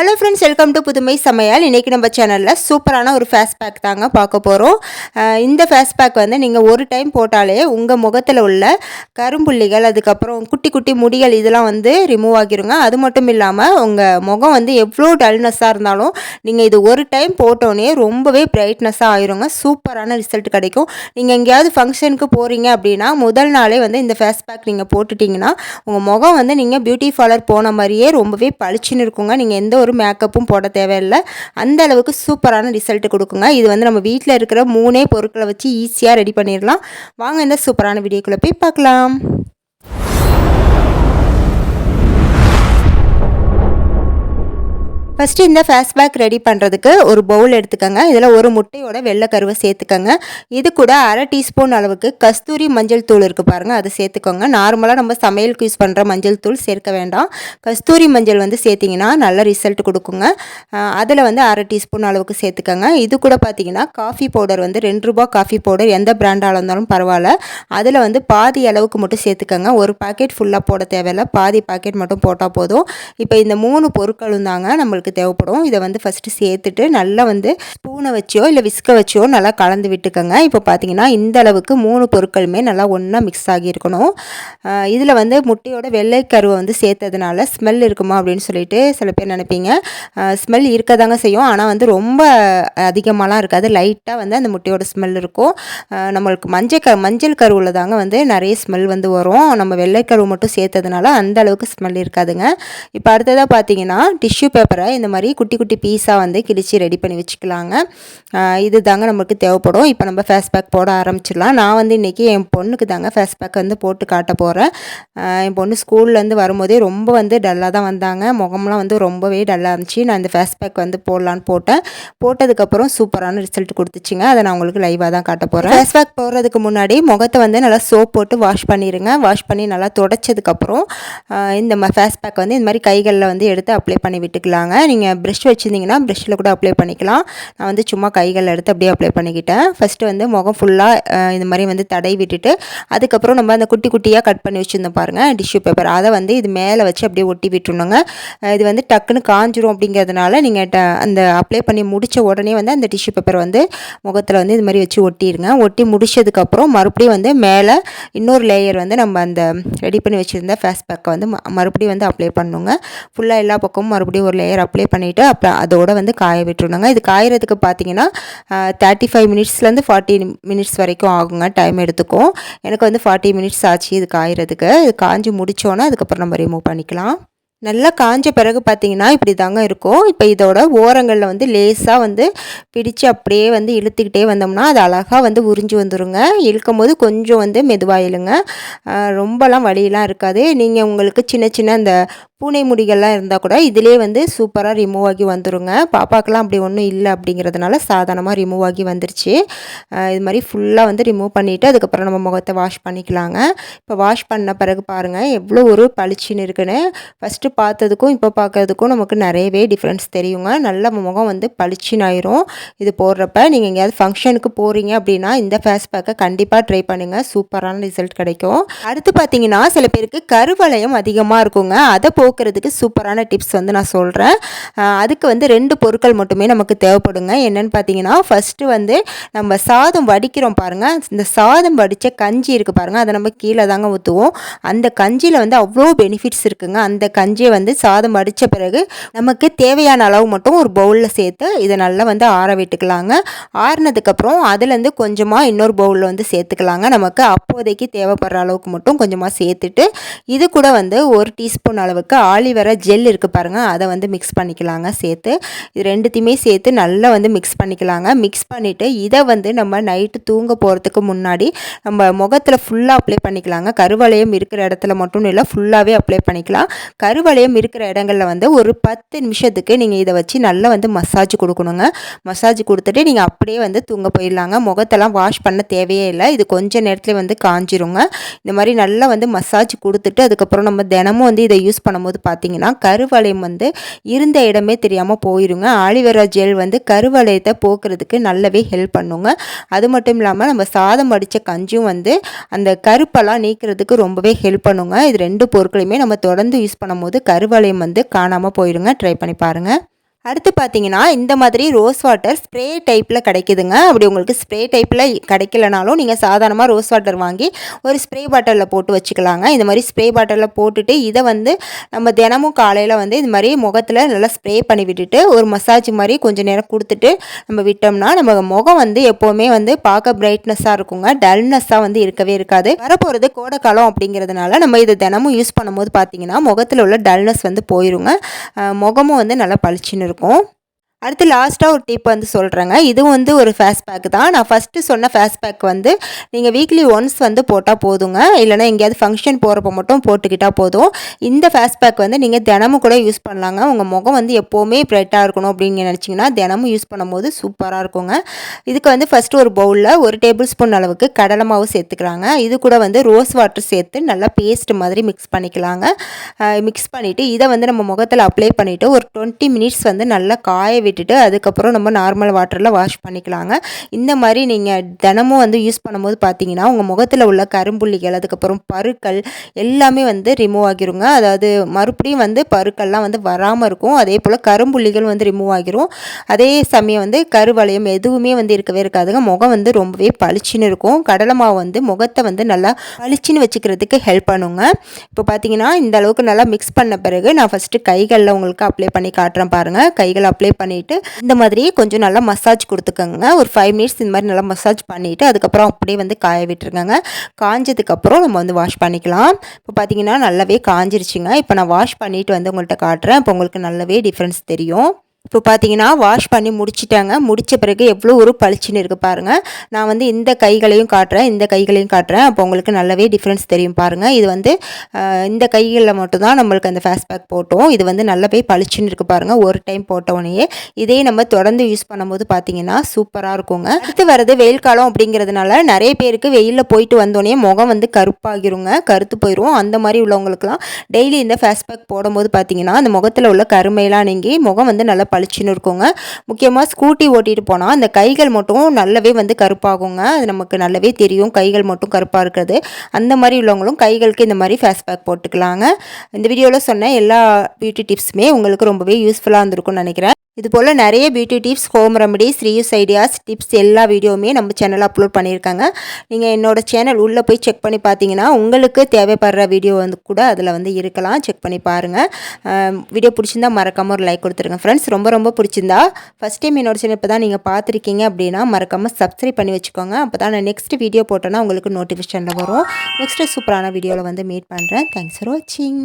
Hello friends welcome to புதுமை சமையல் இன்றைக்கி நம்ம சேனலில் சூப்பரான ஒரு ஃபேஸ் பேக் தாங்க பார்க்க போகிறோம் இந்த ஃபேஸ் பேக் வந்து நீங்கள் ஒரு டைம் போட்டாலே உங்கள் முகத்தில் உள்ள கரும்புள்ளிகள் அதுக்கப்புறம் குட்டி குட்டி முடிகள் இதெல்லாம் வந்து ரிமூவ் ஆகிருங்க. அது மட்டும் இல்லாமல் உங்கள் முகம் வந்து எவ்வளோ டல்னஸ்ஸாக இருந்தாலும் நீங்கள் இது ஒரு டைம் போட்டோன்னே ரொம்பவே பிரைட்னஸ்ஸாக ஆயிருங்க. சூப்பரான ரிசல்ட் கிடைக்கும். நீங்கள் எங்கேயாவது ஃபங்க்ஷனுக்கு போகிறீங்க அப்படின்னா முதல் நாளே வந்து இந்த ஃபேஸ் பேக் நீங்கள் போட்டுட்டிங்கன்னா உங்கள் முகம் வந்து நீங்கள் பியூட்டி பார்லர் போன மாதிரியே ரொம்பவே பளிச்சுன்னு இருக்குங்க. நீங்கள் எந்த ஒரு மேக்கப்பும் போட தேவையில்லை. அந்த அளவுக்கு சூப்பரான ரிசல்ட் கொடுக்குங்க. இது வந்து நம்ம வீட்டில் இருக்கிற மூணே பொருட்களை வச்சு ஈஸியாக ரெடி பண்ணிடலாம். வாங்க இந்த சூப்பரான வீடியோக்குள்ளே போய் பார்க்கலாம். ஃபஸ்ட்டு இந்த ஃபேஸ் பேக் ரெடி பண்ணுறதுக்கு ஒரு பவுல் எடுத்துக்கோங்க. இதில் ஒரு முட்டையோட வெள்ளை கருவை சேர்த்துக்கோங்க. இது கூட அரை டீஸ்பூன் அளவுக்கு கஸ்தூரி மஞ்சள் தூள் இருக்குது பாருங்கள் அதை சேர்த்துக்கோங்க. நார்மலாக நம்ம சமையலுக்கு யூஸ் பண்ணுற மஞ்சள் தூள் சேர்க்க வேண்டாம். கஸ்தூரி மஞ்சள் வந்து சேர்த்திங்கன்னா நல்ல ரிசல்ட் கொடுக்குங்க. அதில் வந்து அரை டீஸ்பூன் அளவுக்கு சேர்த்துக்கோங்க. இது கூட பார்த்தீங்கன்னா காஃபி பவுடர் வந்து ரெண்டு ரூபா காஃபி பவுடர் எந்த பிராண்டாக இருந்தாலும் பரவாயில்ல. அதில் வந்து பாதி அளவுக்கு மட்டும் சேர்த்துக்கோங்க. ஒரு பாக்கெட் ஃபுல்லாக போட தேவையில்லை. பாதி பாக்கெட் மட்டும் போட்டால் போதும். இப்போ இந்த மூணு பொருட்களும் தாங்க நம்மளுக்கு நமக்கு தேவைப்படும். இதை வந்து ஃபஸ்ட்டு சேர்த்துட்டு நல்லா வந்து ஸ்பூனை வச்சோ இல்லை விஸ்க வச்சோ நல்லா கலந்து விட்டுக்கோங்க. இப்போ பார்த்தீங்கன்னா இந்த அளவுக்கு மூணு பொருட்களுமே நல்லா ஒன்றா மிக்ஸ் ஆகியிருக்கணும் இதில் வந்து முட்டையோட வெள்ளை கருவை வந்து சேர்த்ததுனால ஸ்மெல் இருக்குமா அப்படின்னு சொல்லிட்டு சில பேர் நினைப்பீங்க. ஸ்மெல் இருக்க தாங்க செய்யும். ஆனால் வந்து ரொம்ப அதிகமாகலாம் இருக்காது. லைட்டாக வந்து அந்த முட்டையோட ஸ்மெல் இருக்கும். நம்மளுக்கு மஞ்சள் க மஞ்சள் கருவில் தாங்க வந்து நிறைய ஸ்மெல் வந்து வரும். நம்ம வெள்ளைக்கருவை மட்டும் சேர்த்ததுனால அந்த அளவுக்கு ஸ்மெல் இருக்காதுங்க. இப்போ அடுத்ததாக பார்த்தீங்கன்னா டிஷ்யூ பேப்பரை இந்த மாதிரி குட்டி குட்டி பீஸாக வந்து கிழிச்சு ரெடி பண்ணி வச்சுக்கலாங்க. இது தாங்க நமக்கு தேவைப்படும். இப்போ நம்ம ஃபேஸ் பேக் போட ஆரம்பிச்சிடலாம். நான் வந்து இன்றைக்கி என் பொண்ணுக்கு தாங்க ஃபேஸ் பேக் வந்து போட்டு காட்ட போகிறேன் என் பொண்ணு ஸ்கூல்லேருந்து வரும்போதே ரொம்ப வந்து டல்லாக தான் வந்தாங்க. முகம்லாம் வந்து ரொம்பவே டல்லாக இருந்துச்சு. நான் இந்த ஃபேஸ் பேக் வந்து போடலான்னு போட்டேன். போட்டதுக்கப்புறம் சூப்பரான ரிசல்ட் கொடுத்துச்சிங்க. அதை நான் உங்களுக்கு லைவாக தான் காட்ட போகிறேன் ஃபேஸ் பேக் போடுறதுக்கு முன்னாடி முகத்தை வந்து நல்லா சோப் போட்டு வாஷ் பண்ணிடுங்க வாஷ் பண்ணி நல்லா தொடச்சதுக்கப்புறம் இந்த ஃபேஸ் பேக் வந்து இந்த மாதிரி கைகளில் வந்து எடுத்து அப்ளை பண்ணி விட்டுக்கலாங்க. நீங்கள் ப்ரெஷ் வச்சுருந்தீங்கன்னா ப்ரெஷ்ஷில் கூட அப்ளை பண்ணிக்கலாம். நான் வந்து சும்மா கைகள் எடுத்து அப்படியே அப்ளை பண்ணிக்கிட்டேன். ஃபஸ்ட்டு வந்து முகம் ஃபுல்லாக இந்த மாதிரி வந்து தடை விட்டுட்டு அதுக்கப்புறம் நம்ம அந்த குட்டி குட்டியாக கட் பண்ணி வச்சுருந்தோம் பாருங்கள் டிஷ்யூ பேப்பர் அதை வந்து இது மேலே வச்சு அப்படியே ஒட்டி விட்டுருணுங்க. இது வந்து டக்குன்னு காஞ்சிரும் அப்படிங்கிறதுனால நீங்கள் ட அந்த அப்ளை பண்ணி முடித்த உடனே வந்து அந்த டிஷ்யூ பேப்பர் வந்து முகத்தில் வந்து இது மாதிரி வச்சு ஒட்டிடுங்க ஒட்டி முடிச்சதுக்கப்புறம் மறுபடியும் வந்து மேலே இன்னொரு லேயர் வந்து நம்ம அந்த ரெடி பண்ணி வச்சுருந்த ஃபேஸ் பேக்கை வந்து மறுபடியும் வந்து அப்ளை பண்ணுங்க. ஃபுல்லாக எல்லா பக்கமும் மறுபடியும் ஒரு லேயர் அப்ளை பண்ணிவிட்டு அப்புறம் அதோடு வந்து காய விட்டுருணுங்க. இது காயறதுக்கு பார்த்தீங்கன்னா தேர்ட்டி ஃபைவ் மினிட்ஸ்லேருந்து ஃபார்ட்டி மினிட்ஸ் வரைக்கும் ஆகுங்க டைம் எடுத்துக்கும். எனக்கு வந்து ஃபார்ட்டி மினிட்ஸ் ஆச்சு இது காயறதுக்கு. இது காஞ்சி முடித்தோன்னே அதுக்கப்புறம் நம்ம ரிமூவ் பண்ணிக்கலாம். நல்லா காஞ்ச பிறகு பார்த்தீங்கன்னா இப்படி தாங்க இருக்கும். இப்போ இதோட ஓரங்களில் வந்து லேசாக வந்து பிடிச்சு அப்படியே வந்து இழுத்துக்கிட்டே வந்தோம்னா அது அழகாக வந்து உறிஞ்சி வந்துடுங்க இழுக்கும் போது கொஞ்சம் வந்து மெதுவாக இழுங்க. ரொம்பலாம் வழியெலாம் இருக்காது. நீங்கள் உங்களுக்கு சின்ன சின்ன அந்த பூனை முடிகள்லாம் இருந்தால் கூட இதிலே வந்து சூப்பராக ரிமூவ் ஆகி வந்துடுங்க பாப்பாக்கெல்லாம் அப்படி ஒன்றும் இல்லை அப்படிங்கிறதுனால சாதாரணமாக ரிமூவ் ஆகி வந்துருச்சு. இது மாதிரி ஃபுல்லாக வந்து ரிமூவ் பண்ணிவிட்டு அதுக்கப்புறம் நம்ம முகத்தை வாஷ் பண்ணிக்கலாங்க. இப்போ வாஷ் பண்ண பிறகு பாருங்கள் எவ்வளோ ஒரு பளிச்சின்னு இருக்குன்னு. ஃபஸ்ட்டு பார்த்ததுக்கும் இப்போ பார்க்கறதுக்கும் நமக்கு நிறையவே டிஃப்ரென்ஸ் தெரியுங்க. நல்ல முகம் வந்து பளிச்சின்னு இது போடுறப்ப நீங்கள் எங்கேயாவது ஃபங்க்ஷனுக்கு போகிறீங்க அப்படின்னா இந்த ஃபேஸ் பேக்கை கண்டிப்பாக ட்ரை பண்ணுங்கள் சூப்பரான ரிசல்ட் கிடைக்கும். அடுத்து பார்த்தீங்கன்னா சில பேருக்கு கருவளையம் அதிகமாக இருக்குங்க. அதை போக்குறதுக்கு சூப்பரான டிப்ஸ் வந்து நான் சொல்கிறேன் அதுக்கு வந்து ரெண்டு பொருட்கள் மட்டுமே நமக்கு தேவைப்படுங்க. என்னென்னு பார்த்தீங்கன்னா ஃபஸ்ட்டு வந்து நம்ம சாதம் வடிக்கிறோம் பாருங்கள் இந்த சாதம் வடித்த கஞ்சி இருக்குது பாருங்கள் அதை நம்ம கீழே தாங்க ஊற்றுவோம் அந்த கஞ்சியில் வந்து அவ்வளோ பெனிஃபிட்ஸ் இருக்குங்க. அந்த கஞ்சி கஞ்சியை வந்து சாதம் வடித்த பிறகு நமக்கு தேவையான அளவு மட்டும் ஒரு பவுலில் சேர்த்து இதை நல்லா வந்து ஆற விட்டுக்கலாங்க. ஆறினதுக்கப்புறம் அதுலேருந்து கொஞ்சமாக இன்னொரு பவுலில் வந்து சேர்த்துக்கலாங்க. நமக்கு அப்போதைக்கு தேவைப்படுற அளவுக்கு மட்டும் கொஞ்சமாக சேர்த்துட்டு இது கூட வந்து ஒரு டீஸ்பூன் அளவுக்கு ஆலிவரா ஜெல் இருக்குது பாருங்கள் அதை வந்து மிக்ஸ் பண்ணிக்கலாங்க சேர்த்து. இது ரெண்டுத்தையுமே சேர்த்து நல்லா வந்து மிக்ஸ் பண்ணிக்கலாங்க. மிக்ஸ் பண்ணிவிட்டு இதை வந்து நம்ம நைட்டு தூங்க போகிறதுக்கு முன்னாடி நம்ம முகத்தில் ஃபுல்லாக அப்ளை பண்ணிக்கலாங்க. கருவளையம் இருக்கிற இடத்துல மட்டும் இல்லை ஃபுல்லாகவே அப்ளை பண்ணிக்கலாம். கருவளையம் இருக்கிற இடங்களில் வந்து ஒரு பத்து நிமிஷத்துக்கு நீங்கள் இதை வச்சு நல்லா வந்து மசாஜ் கொடுக்கணுங்க. மசாஜ் கொடுத்துட்டு நீங்கள் அப்படியே வந்து தூங்க போயிடலாங்க. முகத்தெல்லாம் வாஷ் பண்ண தேவையே இல்லை. இது கொஞ்சம் நேரத்தில் வந்து காஞ்சிருங்க. இந்த மாதிரி நல்லா வந்து மசாஜ் கொடுத்துட்டு அதுக்கப்புறம் நம்ம தினமும் வந்து இதை யூஸ் பண்ணும்போது பார்த்தீங்கன்னா கருவளையம் வந்து இருந்த இடமே தெரியாமல் போயிருங்க. ஆலிவேரா ஜெல் வந்து கருவளையத்தை போக்குறதுக்கு நல்லாவே ஹெல்ப் பண்ணுங்க. அது மட்டும் இல்லாமல் நம்ம சாதம் அடித்த கஞ்சும் வந்து அந்த கருப்பெல்லாம் நீக்கிறதுக்கு ரொம்பவே ஹெல்ப் பண்ணுங்க. இது ரெண்டு பொருட்களையுமே நம்ம தொடர்ந்து யூஸ் பண்ணும்போது கருவளையம் வந்து காணாமல் போயிடுங்க ட்ரை பண்ணி பாருங்கள் அடுத்து பார்த்தீங்கன்னா இந்த மாதிரி ரோஸ் வாட்டர் ஸ்ப்ரே டைப்பில் கிடைக்குதுங்க. அப்படி உங்களுக்கு ஸ்ப்ரே டைப்பில் கிடைக்கலனாலும் நீங்கள் சாதாரணமாக ரோஸ் வாட்டர் வாங்கி ஒரு ஸ்ப்ரே பாட்டிலில் போட்டு வச்சுக்கலாங்க. இந்த மாதிரி ஸ்ப்ரே பாட்டிலில் போட்டுட்டு இதை வந்து நம்ம தினமும் காலையில் வந்து இந்த மாதிரி முகத்தில் நல்லா ஸ்ப்ரே பண்ணி விட்டுட்டு ஒரு மசாஜ் மாதிரி கொஞ்சம் நேரம் கொடுத்துட்டு நம்ம விட்டோம்னா நம்ம முகம் வந்து எப்போவுமே வந்து பார்க்க பிரைட்னஸாக இருக்குங்க. டல்னஸ்ஸாக வந்து இருக்கவே இருக்காது. வரப்போகிறது கோடைக்காலம் அப்படிங்கிறதுனால நம்ம இதை தினமும் யூஸ் பண்ணும்போது பார்த்தீங்கன்னா முகத்தில் உள்ள டல்னஸ் வந்து போயிருங்க. முகமும் வந்து நல்லா பளிச்சுன்னு இருக்கும். அடுத்து லாஸ்ட்டாக ஒரு டிப் வந்து சொல்கிறேங்க இதுவும் வந்து ஒரு ஃபேஸ் பேக் தான். நான் ஃபஸ்ட்டு சொன்ன ஃபேஸ் பேக் வந்து நீங்கள் வீக்லி ஒன்ஸ் வந்து போட்டால் போதுங்க. இல்லைனா எங்கேயாவது ஃபங்க்ஷன் போகிறப்ப மட்டும் போட்டுக்கிட்டால் போதும். இந்த ஃபேஸ் பேக் வந்து நீங்கள் தினமும் கூட யூஸ் பண்ணலாங்க. உங்கள் முகம் வந்து எப்போவுமே ப்ரைட்டாக இருக்கணும் அப்படின்னு நினச்சிங்கன்னா தினமும் யூஸ் பண்ணும்போது சூப்பராக இருக்குங்க. இதுக்கு வந்து ஃபஸ்ட்டு ஒரு பவுலில் ஒரு டேபிள் ஸ்பூன் அளவுக்கு கடலை மாவு சேர்த்துக்கிறாங்க இது கூட வந்து ரோஸ் வாட்டர் சேர்த்து நல்லா பேஸ்ட் மாதிரி மிக்ஸ் பண்ணிக்கலாங்க. மிக்ஸ் பண்ணிவிட்டு இதை வந்து நம்ம முகத்தில் அப்ளை பண்ணிவிட்டு ஒரு டுவெண்ட்டி மினிட்ஸ் வந்து நல்லா காய விட்டுட்டு அதுக்கப்புறம் நம்ம நார்மல் வாட்டரில் வாஷ் பண்ணிக்கலாங்க. இந்த மாதிரி நீங்கள் தினமும் வந்து யூஸ் பண்ணும்போது பார்த்தீங்கன்னா உங்கள் முகத்தில் உள்ள கரும்புள்ளிகள் அதுக்கப்புறம் பருக்கள் எல்லாமே வந்து ரிமூவ் ஆகிருங்க. அதாவது மறுபடியும் வந்து பருக்கள்லாம் வந்து வராமல் இருக்கும். அதே போல் கரும்புள்ளிகள் வந்து ரிமூவ் ஆகிரும். அதே சமயம் வந்து கருவளையம் எதுவுமே வந்து இருக்கவே இருக்காதுங்க. முகம் வந்து ரொம்பவே பளிச்சுன்னு இருக்கும். கடலை மாவு வந்து முகத்தை வந்து நல்லா பளிச்சுன்னு வச்சுக்கிறதுக்கு ஹெல்ப் பண்ணுங்க. இப்போ பார்த்தீங்கன்னா இந்த அளவுக்கு நல்லா மிக்ஸ் பண்ண பிறகு நான் ஃபஸ்ட்டு கைகளில் உங்களுக்கு அப்ளை பண்ணி காட்டுறேன் பாருங்கள் கைகள் அப்ளை பண்ணி பண்ணிவிட்டு இந்த மாதிரி கொஞ்சம் நல்லா மசாஜ் கொடுத்துக்கோங்க. ஒரு ஃபைவ் மினிட்ஸ் இந்த மாதிரி நல்லா மசாஜ் பண்ணிவிட்டு அதுக்கப்புறம் அப்படியே வந்து காய விட்டுருக்கோங்க காஞ்சதுக்கப்புறம் நம்ம வந்து வாஷ் பண்ணிக்கலாம். இப்போ பார்த்தீங்கன்னா நல்லாவே காஞ்சிருச்சுங்க. இப்போ நான் வாஷ் பண்ணிவிட்டு வந்து உங்கள்கிட்ட காட்டுறேன். இப்போ உங்களுக்கு நல்லாவே டிஃப்ரென்ஸ் தெரியும். இப்போ பார்த்தீங்கன்னா வாஷ் பண்ணி முடிச்சிட்டாங்க. முடித்த பிறகு எவ்வளோ ஒரு பளிச்சுன்னு இருக்குது பாருங்கள் நான் வந்து இந்த கைகளையும் காட்டுறேன் இந்த கைகளையும் காட்டுறேன். அப்போ உங்களுக்கு நல்லாவே டிஃப்ரென்ஸ் தெரியும் பாருங்கள் இது வந்து இந்த கைகளில் மட்டும்தான் நம்மளுக்கு அந்த ஃபேஸ் பேக் போட்டோம். இது வந்து நல்லாவே பளிச்சுன்னு இருக்குது பாருங்கள் ஒரு டைம் போட்டோடனே இதே நம்ம தொடர்ந்து யூஸ் பண்ணும்போது பார்த்தீங்கன்னா சூப்பராக இருக்குங்க. அடுத்து வரது வெயில் காலம் அப்படிங்கிறதுனால நிறைய பேருக்கு வெயிலில் போயிட்டு வந்தோடனே முகம் வந்து கருப்பாகிருங்க. கருத்து போயிடும் அந்த மாதிரி உள்ளவங்களுக்குலாம் டெய்லி இந்த ஃபேஸ் பேக் போடும்போது பார்த்தீங்கன்னா அந்த முகத்தில் உள்ள கருமையெல்லாம் நீங்கி முகம் வந்து நல்லா பளிச்சுன்னு இருக்குங்க. முக்கியமாக ஸ்கூட்டி ஓட்டிகிட்டு போனால் அந்த கைகள் மட்டும் நல்லாவே வந்து கருப்பாகுங்க. அது நமக்கு நல்லாவே தெரியும். கைகள் மட்டும் கருப்பாக இருக்கிறது. அந்த மாதிரி உள்ளவங்களும் கைகளுக்கு இந்த மாதிரி ஃபேஸ் பேக் போட்டுக்கலாங்க. இந்த வீடியோவில் சொன்ன எல்லா பியூட்டி டிப்ஸுமே உங்களுக்கு ரொம்பவே யூஸ்ஃபுல்லாக இருந்திருக்கும்னு நினைக்கிறேன். இது போல் நிறைய beauty tips home remedies reuse ideas tips எல்லா வீடியோவுமே நம்ம சேனலில் அப்லோட் பண்ணியிருக்காங்க. நீங்கள் என்னோடய சேனல் உள்ளே போய் செக் பண்ணி பார்த்தீங்கன்னா உங்களுக்கு தேவைப்படுற வீடியோ வந்து கூட அதில் வந்து இருக்கலாம். செக் பண்ணி பாருங்கள் வீடியோ பிடிச்சிருந்தா மறக்காமல் ஒரு லைக் கொடுத்துருங்க. ஃப்ரெண்ட்ஸ் ரொம்ப ரொம்ப பிடிச்சிருந்தா ஃபஸ்ட் டைம் என்னோட சேனல் இப்போ தான் நீங்கள் பார்த்துருக்கீங்க அப்படின்னா மறக்காமல் சப்ஸ்கிரைப் பண்ணி வச்சுக்கோங்க. அப்போ தான் நான் நெக்ஸ்ட் வீடியோ போட்டோன்னா உங்களுக்கு நோட்டிஃபிகேஷனில் வரும். நெக்ஸ்ட்டு சூப்பரான வீடியோவில் வந்து மீட் பண்ணுறேன் தேங்க்ஸ் ஃபார் வாட்சிங்